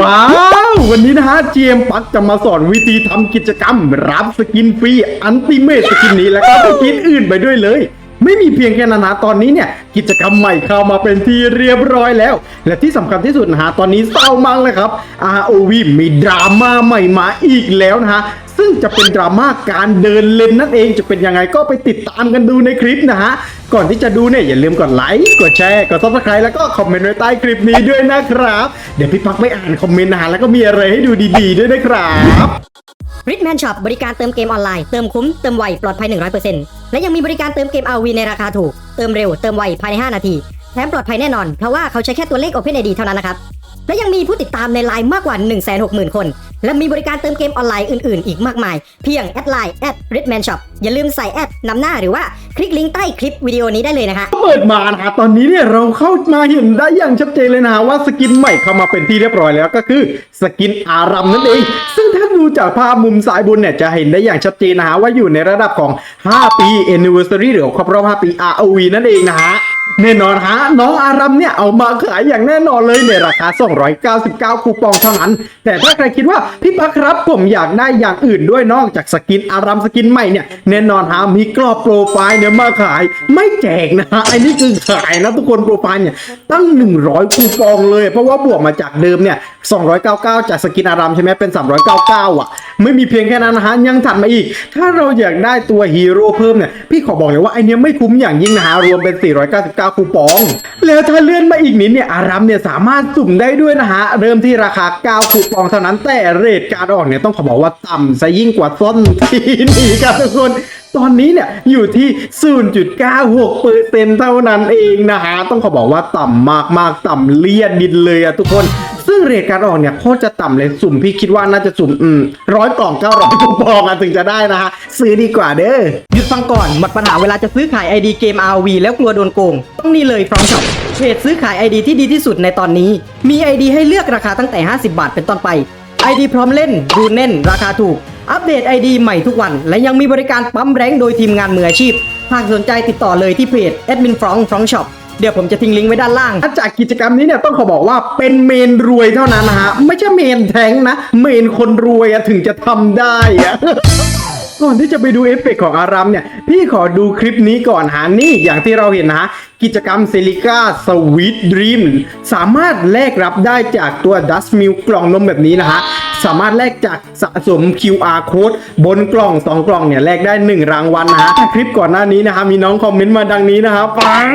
ว้าว วันนี้นะฮะเจมปักจะมาสอนวิธีทำกิจกรรม รับสกินฟรีอันติเมตสกินนี้แล้วก็สกินอื่นไปด้วยเลย ไม่มีเพียงแค่นั้นนะตอนนี้เนี่ย กิจกรรมใหม่เข้ามาเป็นที่เรียบร้อยแล้ว และที่สำคัญที่สุดนะฮะตอนนี้เศร้ามากเลยครับ ROV มีดราม่าใหม่มาอีกแล้วนะฮะ ซึ่งจะเป็นดราม่าการเดินเลนนั่นเองจะเป็นยังไงก็ไปติดตามกันดูในคลิปนะฮะ ก่อนที่จะดูเนี่ยอย่าลืมกดไลค์กดแชร์กดซับสไครต์แล้วก็คอมเมนต์ไว้ใต้คลิปนี้ด้วยนะครับ เดี๋ยวพี่ปักไม่อ่านคอมเมนต์นะฮะแล้วก็มีอะไรให้ดูดีๆด้วยนะครับริ d แมนช็อปบริการเติมเกมออนไลน์เติมคุ้มเติมไวปลอดภัย 100%และยังมีบริการเติมเกม RV ในราคาถูก เติมเร็วเติมไวภายใน 5 นาทีแถมปลอดภัยแน่นอนเพราะว่าเขาใช้แค่ตัวเลข OpenID เท่านั้นนะครับ และยังมีผู้ติดตามในไลน์มากกว่า 160,000 คน และมีบริการเติมเกมออนไลน์อื่นๆ อีกมากมาย เพียงแอดไลน์แอด r i d m a n Shop อย่าลืมใส่แอดนำหน้าหรือว่าคลิกลิงก์ใต้คลิปวิดีโอนี้ได้เลยนะฮะเปิดมานะฮะตอนนี้เนี่ยเราเข้ามาเห็นได้อย่างชัดเจนเลยนะฮะว่าสกินใหม่เข้ามาเป็นที่เรียบร้อยแล้วก็คือสกินอารัมนั่นเอง ซึ่งถ้าดูจากภาพมุมซ้ายบนเนี่ยจะเห็นได้อย่างชัดเจนนะฮะว่าอยู่ในระดับของ 5 ปี anniversary หรือครบรอบ 5 ปี ROV นั่นเองนะฮะ แน่นอนฮะน้องอารัมเนี่ยเอามาขายอย่างแน่นอนเลยในราคา 299 คูปองเท่านั้น แต่ถ้าใครคิดว่าพี่ปักครับผมอยากได้อย่างอื่นด้วยนอกจากสกินอารัมสกินใหม่เนี่ยแน่นอนฮะมีกรอบโปรไฟล์เนี่ยมาขายไม่แจกนะฮะอันนี้คือขายนะทุกคนโปรไฟล์เนี่ยตั้ง 100 คูปองเลย เพราะว่าบวกมาจากเดิมเนี่ย 299 จากสกินอารัมใช่ไหมเป็น 399 อะ ไม่มีเพียงแค่นั้นนะฮะยังถัดมาอีก ถ้าเราอยากได้ตัวฮีโร่เพิ่มเนี่ยพี่ขอบอกเลยว่าไอเนี้ยไม่คุ้มอย่างยิ่งนะฮะรวมเป็น 499กาคูปอง แล้วถ้าเลื่อนมาอีกนิดเนี่ยอารัมเนี่ยสามารถสุ่มได้ด้วยนะฮะ เริ่มที่ราคา 9 คูปองเท่านั้นแต่เรทการออกเนี่ยต้องขอบอกว่าต่ำซะยิ่งกว่าต้นทีนี่ครับทุกคน ตอนนี้เนี่ยอยู่ที่ 0.96เปอร์เซ็นต์เท่านั้นเองนะฮะ ต้องขอบอกว่าต่ำมากๆ ต่ำเลียดดินเลยอะทุกคนซึ่งเรทการออกเนี่ยโคตรจะต่ำเลยสุ่มพี่คิดว่าน่าจะสุ่มอืมร้อยกล่องเก้าร้อยคูปองอะถึงจะได้นะฮะ ซื้อดีกว่าเด้อหยุดฟังก่อน หมดปัญหาเวลาจะซื้อขาย ID เกม RV แล้วกลัวโดนโกง ต้องนี่เลย From Shop เพจซื้อขาย ID ที่ดีที่สุดในตอนนี้ มี ID ให้เลือกราคาตั้งแต่ 50 บาทเป็นต้นไป ID พร้อมเล่นรูเน่น ราคาถูก อัปเดต ID ใหม่ทุกวัน และยังมีบริการปั๊มแรงโดยทีมงานมืออาชีพ หากสนใจติดต่อเลยที่เพจ Admin From From Shop เดี๋ยวผมจะทิ้งลิงก์ไว้ด้านล่าง จากกิจกรรมนี้เนี่ยต้องขอบอกว่าเป็นเมนรวยเท่านั้นนะฮะ ไม่ใช่เมนแทงนะ เมนคนรวยอะถึงจะทำได้อะก่อนที่จะไปดูเอฟเฟกต์ของอารัมเนี่ย พี่ขอดูคลิปนี้ก่อนฮะนี่อย่างที่เราเห็นนะฮะ กิจกรรมเซลิก้าสวีทดรีมสามารถแลกรับได้จากตัวดัสมิลกล่องนมแบบนี้นะฮะสามารถแลกจากสะสม QR code บนกล่อง 2 กล่องเนี่ยแลกได้ 1 รางวัลนะฮะคลิปก่อนหน้านี้นะฮะมีน้องคอมเมนต์มาดังนี้นะฮะฟัง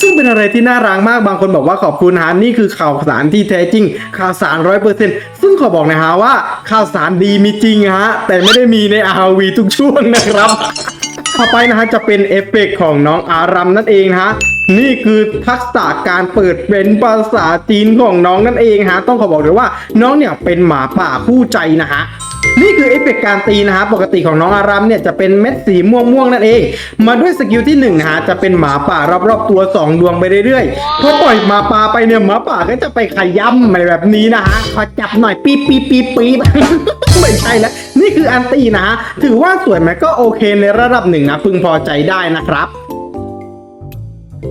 ซึ่งเป็นอะไรที่น่ารักมากบางคนบอกว่าขอบคุณฮะนี่คือข่าวสารที่แท้จริง ข่าวสารร้อยเปอร์เซ็นต์ซึ่งขอบอกนะฮะว่าข่าวสารดีมีจริงฮะแต่ไม่ได้มีใน RV ทุกช่วงนะครับ ต่อไปนะฮะจะเป็นเอฟเฟกต์ของน้องอารัมนั่นเองนะฮะ นี่คือทักษะการเปิดเป็นภาษาจีนของน้องนั่นเองฮะ ต้องขอบอกเลยว่าน้องเนี่ยเป็นหมาป่าคู่ใจนะฮะนี่คือเอฟเฟกต์การตีนะฮะปกติของน้องอารัมเนี่ยจะเป็นเม็ดสีม่วงม่วงๆนั่นเอง มาด้วยสกิลที่1นะฮะจะเป็นหมาป่ารอบๆตัว 2 ดวงไปเรื่อยๆพอปล่อยหมาป่าไปเนี่ยหมาป่าก็จะไปขย้ำอะไรแบบนี้นะฮะขอจับหน่อยปี๊ปี๊ปี๊ปี๊ไม่ใช่แล้วนี่คืออันตีนะฮะถือว่าสวยไหมก็โอเคในระดับหนึ่งนะพึงพอใจได้นะครับ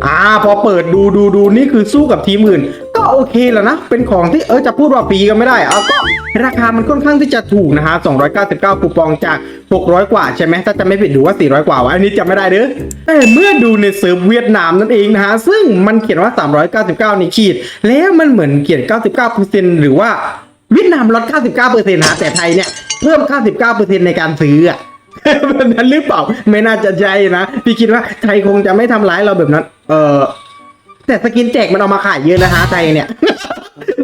อ่าพอเปิดดูดูดูนี่คือสู้กับทีมอื่น ก็โอเคแล้วนะ เป็นของที่เออจะพูดว่าฟรีก็ไม่ได้เอาก็ราคามันค่อนข้างที่จะถูกนะฮะ 299 คูปองจาก 600 กว่าใช่ไหมถ้าจะไม่ผิดหรือว่า 400 กว่าวะอันนี้จำไม่ได้เด้อแต่เมื่อดูในเซิร์ฟเวียดนามนั่นเองนะฮะ ซึ่งมันเขียนว่า 399นี่ขีด แล้วมันเหมือนเขียน 99%หรือว่าเวียดนามลด 99%นะแต่ไทยเนี่ยเพิ่ม 99%ในการซื้ออะ แบบนั้นหรือเปล่า ไม่น่าจะใช่นะ พี่คิดว่าไทยคงจะไม่ทำร้ายเราแบบนั้น เออแต่สกินแจกมันเอามาขายเยอะนะฮะไทยเนี่ย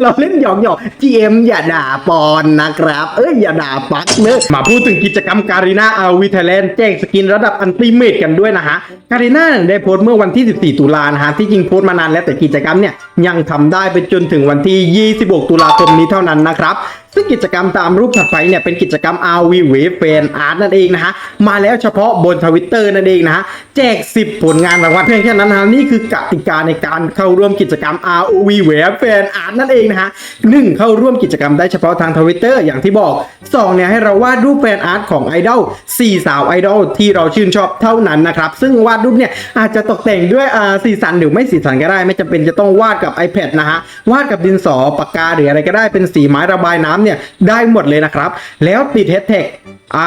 เราเล่นหยอกหยอก GM อย่าด่าปอนนะครับ เอ้ยอย่าด่าปักเนอะมาพูดถึงกิจกรรมการีนาอาวีไทยแลนด์แจกสกินระดับอันติเมตกันด้วยนะฮะการีนาได้โพสต์เมื่อวันที่ 14 ตุลานะฮะที่จริงโพสต์มานานแล้วแต่กิจกรรมเนี่ยยังทำได้ไปจนถึงวันที่ 26 ตุลาคมนี้เท่านั้นนะครับ ซึ่งกิจกรรมตามรูปถัดไปเนี่ยเป็นกิจกรรม RV Wave Fan Art นั่นเองนะฮะ มาแล้วเฉพาะบนทวิตเตอร์นั่นเองนะฮะ แจก 10 ผลงานรางวัลเพียงแค่นั้นนะฮะนี่คือกติกาในการเข้าร่วมกิจกรรม R V Wave Fan Art นั่นเองนะฮะหนึ่งเข้าร่วมกิจกรรมได้เฉพาะทางทวิตเตอร์อย่างที่บอกสองเนี่ยให้เราวาดรูปแฟนอาร์ตของไอดอลสี่สาวไอดอลที่เราชื่นชอบเท่านั้นนะครับ ซึ่งวาดรูปเนี่ยอาจจะตกแต่งด้วยสีสันหรือไม่สีสันก็ได้ ไม่จำเป็นจะต้องวาดกับ iPad นะฮะวาดกับดินสอปากกาหรืออะไรก็ได้เป็นสีไม้ระบายน้ำเนี่ยได้หมดเลยนะครับ แล้วติดแฮชแท็ก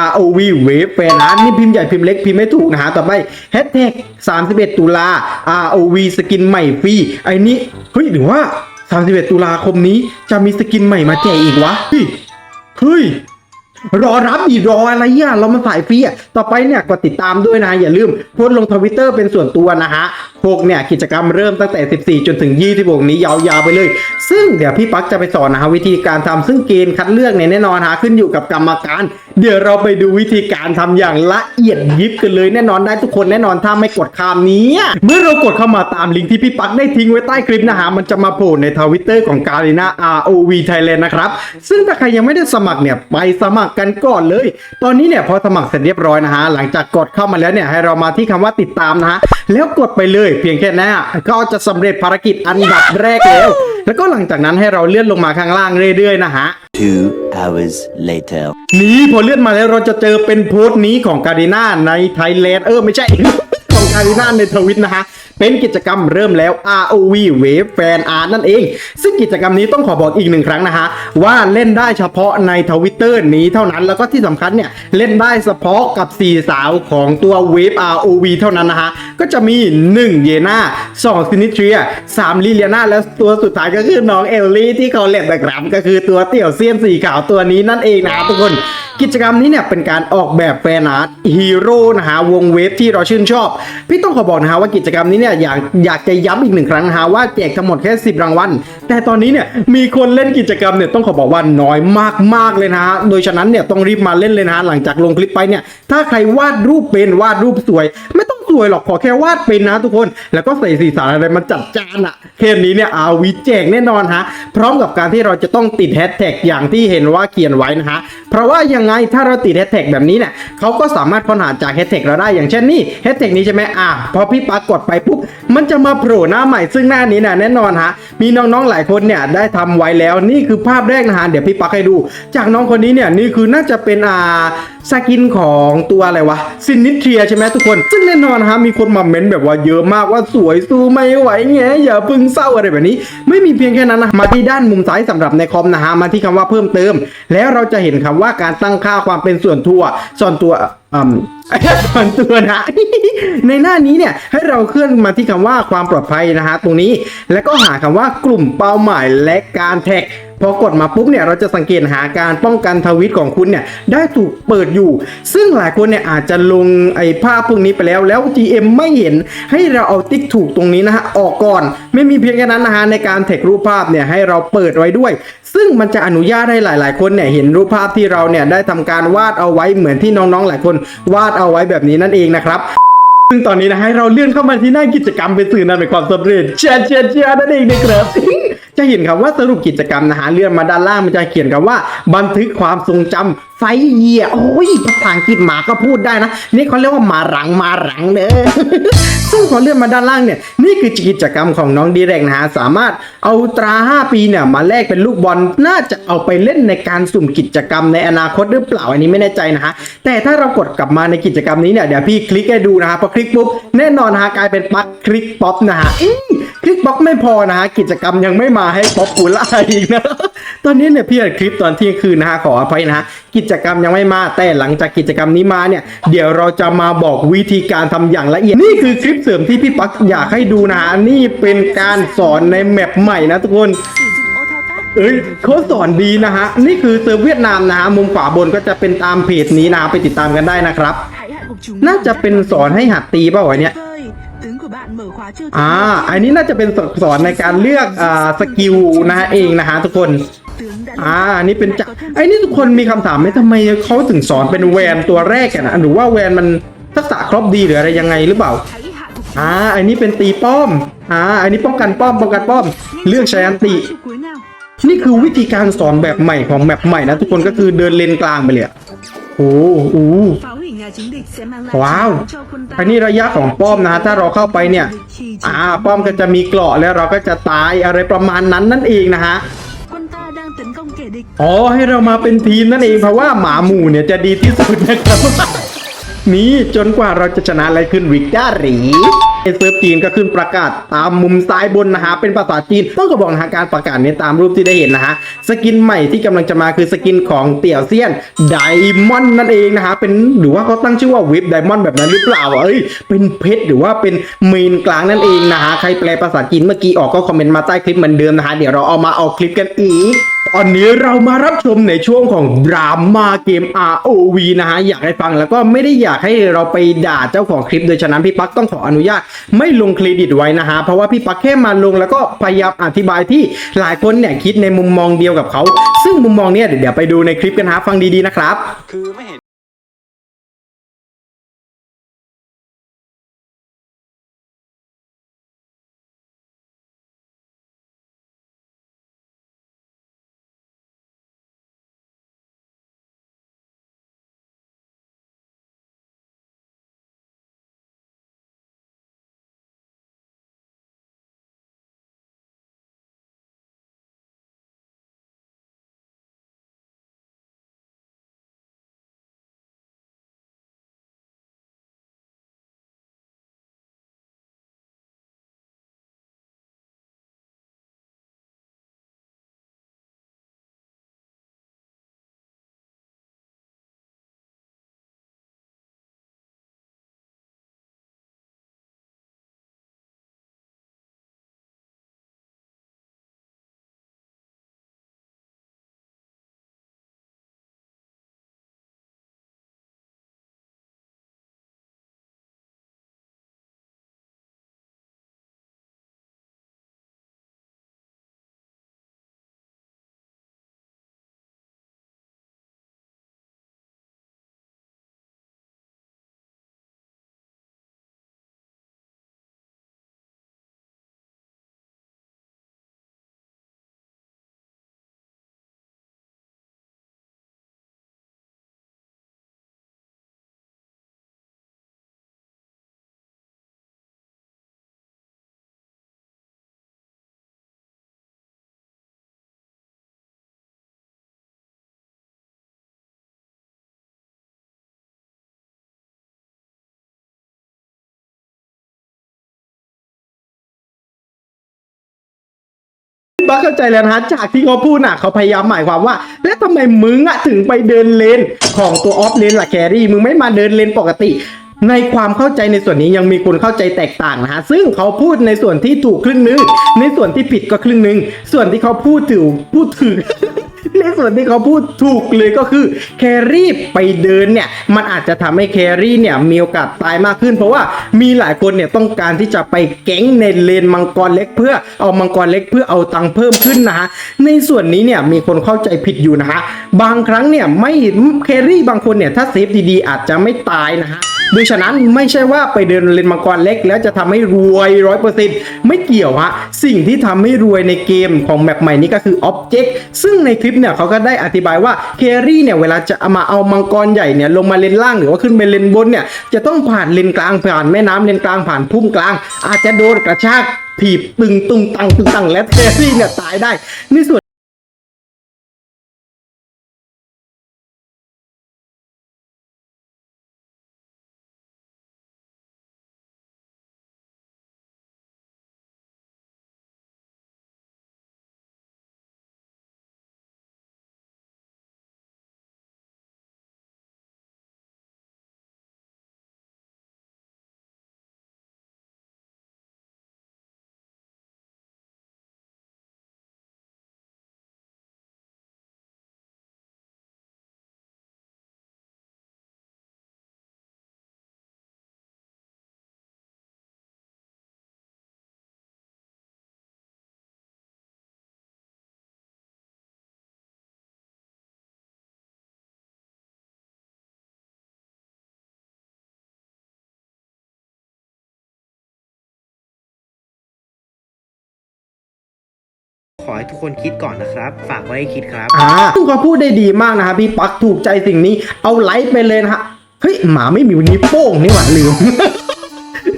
ROV Wave Fan Art นี่พิมพ์ใหญ่พิมพ์เล็กพิมพ์ไม่ถูกนะฮะต่อไปแฮชแท็ก31 ตุลา ROV สกินใหม่ฟรีไอ้นี่เฮ้ยหรือว่า 31 ตุลาคมนี้จะมีสกินใหม่มาแจกอีกวะเฮ้ย รอรับอีกรออะไรอะเรามาสายฟรีอะต่อไปเนี่ยกดติดตามด้วยนะ อย่าลืมโพสต์ลงทวิตเตอร์เป็นส่วนตัวนะฮะพวกเนี่ยกิจกรรมเริ่มตั้งแต่ 14 จนถึง 26 นี้ยาวๆไปเลย ซึ่งเดี๋ยวพี่ปักจะไปสอนนะฮะวิธีการทำซึ่งเกณฑ์คัดเลือกเนี่ยแน่นอนฮะขึ้นอยู่กับกรรมการ เดี๋ยวเราไปดูวิธีการทำอย่างละเอียดยิบกันเลยแน่นอนได้ทุกคนแน่นอนถ้าไม่กดคำนี้ เมื่อเรากดเข้ามาตามลิงก์ที่พี่ปักได้ทิ้งไว้ใต้คลิปนะฮะมันจะมาโผล่ในทวิตเตอร์ของการีนา ROV Thailand นะครับซึ่งถ้าใครยังไม่ได้สมัครเนี่ยไปสมัครกันก่อนเลย ตอนนี้เนี่ยพอสมัครเสร็จเรียบร้อยนะฮะหลังจากกดเข้ามาแล้วเนี่ยให้เรามาที่คำว่าติดตามนะฮะแล้วกดไปเลยเพียงแค่นั้นก็จะสำเร็จภารกิจอันดับแรกแล้ว แล้วก็หลังจากนั้นให้เราเลื่อนลงมาข้างล่างเรื่อยๆนะฮะ Two hours later. นี่พอเลื่อนมาแล้วเราจะเจอเป็นโพสต์นี้ของการีนาในไทยแลนด์เออไม่ใช่ของการีนาในทวิตนะฮะ เป็นกิจกรรมเริ่มแล้ว ROV Wave Fan Art นั่นเอง ซึ่งกิจกรรมนี้ต้องขอบอกอีกหนึ่งครั้งนะฮะ ว่าเล่นได้เฉพาะในทวิตเตอร์นี้เท่านั้น แล้วก็ที่สำคัญเนี่ย เล่นได้เฉพาะกับ 4 สาวของตัว Wave ROV เท่านั้นนะฮะ ก็จะมี 1 เยน่า2ซินิทรีย3ลิเลียนาและตัวสุดท้ายก็คือน้องเอลลี่ที่เขาเล่นนะครับก็คือตัวเตี่ยวเซียนสีขาวตัวนี้นั่นเองนะครับทุกคนกิจกรรมนี้เนี่ยเป็นการออกแบบแฟนอาร์ตฮีโร่นะฮะวงเวฟที่เราชื่นชอบ พี่ต้องขอบอกนะฮะว่ากิจกรรมนี้เนี่ยอยากอยากจะย้ำอีกหนึ่งครั้งนะฮะว่าแจกทั้งหมดแค่ 10 รางวัล แต่ตอนนี้เนี่ยมีคนเล่นกิจกรรมเนี่ยต้องขอบอกว่าน้อยมากๆเลยนะฮะ โดยฉะนั้นเนี่ยต้องรีบมาเล่นเลยนะฮะหลังจากลงคลิปไปเนี่ยถ้าใครวาดรูปเป็นวาดรูปสวย ไม่ต้อง สวยหรอกขอแค่วาดเป็นนะทุกคน แล้วก็ใส่สีสันอะไรมันจัดจานอะแค่นี้เนี่ยอาวิแจกแน่นอนฮะ พร้อมกับการที่เราจะต้องติดแฮชแท็กอย่างที่เห็นว่าเขียนไว้นะฮะ เพราะว่ายังไงถ้าเราติดแฮชแท็กแบบนี้เนี่ยเขาก็สามารถค้นหาจากแฮชแท็กเราได้อย่างเช่นนี่แฮชแท็กนี้ใช่ไหมอะพอพี่ปากดไปปุ๊บมันจะมาโผล่หน้าใหม่ซึ่งหน้านี้นี่ยแน่นอนฮะมีน้องๆหลายคนเนี่ยได้ทำไว้แล้วนี่คือภาพแรกนะฮะเดี๋ยวพี่ปักให้ดู จากน้องคนนี้เนี่ยนี่คือน่าจะเป็นอ่าสกินของตัวอะไรวะซินนิเทียใช่ไหมทุกคน ซึ่งแน่นอนฮะมีคนมาเม้นแบบว่าเยอะมากว่าสวยสู้ไม่ไหวแงอย่าพึ่งเศร้าอะไรแบบนี้ ไม่มีเพียงแค่นั้นนะมาที่ด้านมุมซ้ายสำหรับในคอมนะฮะมาที่คำว่าเพิ่มเติม แล้วเราจะเห็นคำว่าการตั้งค่าความเป็นส่วนตัวส่วนตัวอืมส่วนตัวนะในหน้านี้เนี่ยให้เราเคลื่อนมาที่คำว่าความปลอดภัยนะฮะตรงนี้ แล้วก็หาคำว่ากลุ่มเป้าหมายและการแท็ก พอกดมาปุ๊บเนี่ยเราจะสังเกตหาการป้องกันทวิตของคุณเนี่ยได้ถูกเปิดอยู่ ซึ่งหลายคนเนี่ยอาจจะลงไอ้ภาพพวกนี้ไปแล้วแล้ว GM ไม่เห็นให้เราเอาติ๊กถูกตรงนี้นะฮะออกก่อน ไม่มีเพียงแค่นั้นนะฮะในการแท็กรูปภาพเนี่ยให้เราเปิดไว้ด้วย ซึ่งมันจะอนุญาตให้หลาย ๆ คนเนี่ยเห็นรูปภาพที่เราเนี่ยได้ทำการวาดเอาไว้เหมือนที่น้องๆ หลายคนวาดเอาไว้แบบนี้นั่นเองนะครับซึ่งตอนนี้นะให้เราเลื่อนเข้ามาที่หน้ากิจกรรมเป็นสื่อนำเป็นความสำเร็จเชียร์เชียร์เชียร์นั่นเองนะครับ จะเห็นคำว่าสรุปกิจกรรมนะฮะเลื่อนมาด้านล่างมันจะเขียนคำว่า บันทึกความทรงจำไฟเยียโอ้ยภาษาอังกฤษหมาก็พูดได้นะ นี่เขาเรียกว่าหมาหลังหมาหลังเด้อซึ่งพอเลื่อนมาด้านล่างเนี่ย นี่คือกิจกรรมของน้องดีเรกนะฮะ สามารถเอาตรา 5 ปีเนี่ย มาแลกเป็นลูกบอล น่าจะเอาไปเล่นในการสุ่มกิจกรรมในอนาคตหรือเปล่า อันนี้ไม่แน่ใจนะฮะ แต่ถ้าเรากดกลับมาในกิจกรรมนี้เนี่ย เดี๋ยวพี่คลิกให้ดูนะฮะ พอคลิกปุ๊บ แน่นอนฮะกลายเป็นปักคลิกป๊อปนะฮะ คลิกป๊อปไม่พอนะฮะกิจกรรมยังไม่มาให้ป๊อปปูล่าอีกนะตอนนี้เนี่ยพี่อัดคลิปตอนเที่ยงคืนนะฮะขออภัยนะฮะกิจกรรมยังไม่มาแต่หลังจากกิจกรรมนี้มาเนี่ย เดี๋ยวเราจะมาบอกวิธีการทำอย่างละเอียดนี่คือคลิปเสริมที่พี่ปักอยากให้ดูนะฮะนี่เป็นการสอนในแมปใหม่นะทุกคนเอ้ยเขาสอนดีนะฮะ นี่คือเซิร์ฟเวียดนามนะฮะ มุมขวาบนก็จะเป็นตามเพจนี้นะไปติดตามกันได้นะครับ น่าจะเป็นสอนให้หัดตีเปล่าวะเนี่ย อ่าอันนี้น่าจะเป็นสอนในการเลือกอ่าสกิลนะฮะเองนะฮะทุกคนอ่าอันนี้เป็นจะไอ้นี่ทุกคนมีคำถามไหมทำไมเขาถึงสอนเป็นแวนตัวแรกกันนะหรือว่าแวนมันทักษะครบดีหรืออะไรยังไงหรือเปล่าอ่าอันนี้เป็นตีป้อมอ่าอันนี้ป้องกันป้อมป้องกันป้อม เลือกใช้อันติ นี่คือวิธีการสอนแบบใหม่ของแมปใหม่นะทุกคนก็คือเดินเลนกลางไปเลยโอ้โห phá hủy nhà chính địch sẽ mang lại Wow. chiến thắng cho quân ta อันนี้ระยะของป้อมนะฮะถ้าเราเข้าไปเนี่ย อ่า ป้อมก็จะมีเกราะแล้วเราก็จะตายอะไรประมาณนั้นนั่นเองนะฮะ quân ta đang tấn công kẻ địch อ๋อให้เรามาเป็นทีมนั่นเองเพราะว่าหมาหมู่เนี่ยจะดีที่สุดนะครับ นี่จนกว่าเราจะชนะอะไรขึ้นวิกตอรีในเซิร์ฟจีนก็ขึ้นประกาศตามมุมซ้ายบนนะฮะเป็นภาษาจีนต้องก็บอกนะฮะการประกาศนี้ตามรูปที่ได้เห็นนะฮะสกินใหม่ที่กำลังจะมาคือสกินของเตี่ยวเซียนไดมอนด์นั่นเองนะฮะเป็นหรือว่าเขาตั้งชื่อว่าว็บไดมอนด์แบบนั้นหรือเปล่าเอ้ยเป็นเพชรหรือว่าเป็นเมนกลางนั่นเองนะฮะใครแปลภาษาจีนเมื่อกี้ออกก็คอมเมนต์มาใต้คลิปเหมือนเดิมนะฮะเดี๋ยวเราเอามาเอาคลิปกันอีก ตอนนี้เรามารับชมในช่วงของดราม่าเกม ROV นะฮะ อยากให้ฟังแล้วก็ไม่ได้อยากให้เราไปด่าเจ้าของคลิปโดยฉะนั้นพี่ปักต้องขออนุญาตไม่ลงเครดิตไว้นะฮะ เพราะว่าพี่ปักแค่มาลงแล้วก็พยายามอธิบายที่หลายคนเนี่ยคิดในมุมมองเดียวกับเขา ซึ่งมุมมองเนี่ยเดี๋ยวไปดูในคลิปกันฮะฟังดีๆนะครับ คือไม่เห็น บ้าเข้าใจแล้วนะจากที่เขาพูดน่ะเขาพยายามหมายความว่า แล้วทำไมมึงอะถึงไปเดินเลนของตัวออฟเลนล่ะแครี่มึงไม่มาเดินเลนปกติในความเข้าใจในส่วนนี้ยังมีคนเข้าใจแตกต่างนะฮะ ซึ่งเขาพูดในส่วนที่ถูกครึ่งนึง ในส่วนที่ผิดก็ครึ่งนึง ส่วนที่เขาพูดถึงพูดถึง ในส่วนที่เขาพูดถูกเลยก็คือแครี่ไปเดินเนี่ยมันอาจจะทำให้แครี่เนี่ยมีโอกาสตายมากขึ้น เพราะว่ามีหลายคนเนี่ยต้องการที่จะไปแก๊งในเลนมังกรเล็กเพื่อเอามังกรเล็กเพื่อเอาตังค์เพิ่มขึ้นนะฮะในส่วนนี้เนี่ยมีคนเข้าใจผิดอยู่นะฮะบางครั้งเนี่ยไม่แครี่บางคนเนี่ยถ้าเซฟดีๆ อาจจะไม่ตายนะฮะ โดยฉะนั้นไม่ใช่ว่าไปเดินเล่นมังกรเล็ก แล้วจะทำให้รวยร้อยเปอร์เซ็นต์ไม่เกี่ยวฮะสิ่งที่ทำให้รวยในเกมของแมปใหม่นี้ก็คืออ็อบเจกต์ซึ่งในคลิปเนี่ยเขาก็ได้อธิบายว่าแครี่เนี่ยเวลาจะมาเอามังกรใหญ่เนี่ยลงมาเลนล่างหรือว่าขึ้นไปเลนบนเนี่ยจะต้องผ่านเลนกลางผ่านแม่น้ำเลนกลางผ่านพุ่มกลาง อาจจะโดนกระชากถีบตึงตุงตังตึงตังและแครี่เนี่ยตายได้ในส่วน ขอให้ทุกคนคิดก่อนนะครับ ฝากไว้ให้คิดครับอ่าซึ่งเขาพูดได้ดีมากนะฮะพี่ปักถูกใจสิ่งนี้ เอาไลค์ไปเลยนะฮะ เฮ้ย หมาไม่มีวันนี้โป้งนี่หว่าลืม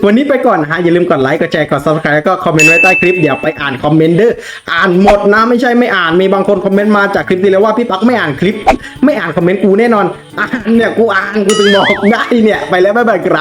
วันนี้ไปก่อนนะฮะ อย่าลืมกดไลค์ กดแชร์ กด subscribe แล้วก็คอมเมนต์ไว้ใต้คลิป เดี๋ยวไปอ่านคอมเมนต์เด้อ อ่านหมดนะ ไม่ใช่ไม่อ่าน มีบางคนคอมเมนต์มาจากคลิปที่แล้วว่าพี่ปักไม่อ่านคลิป ไม่อ่านคอมเมนต์กูแน่นอน อ่านเนี่ยกูอ่านกูถึงบอกได้เนี่ย ไปแล้วบ๊ายบายครับ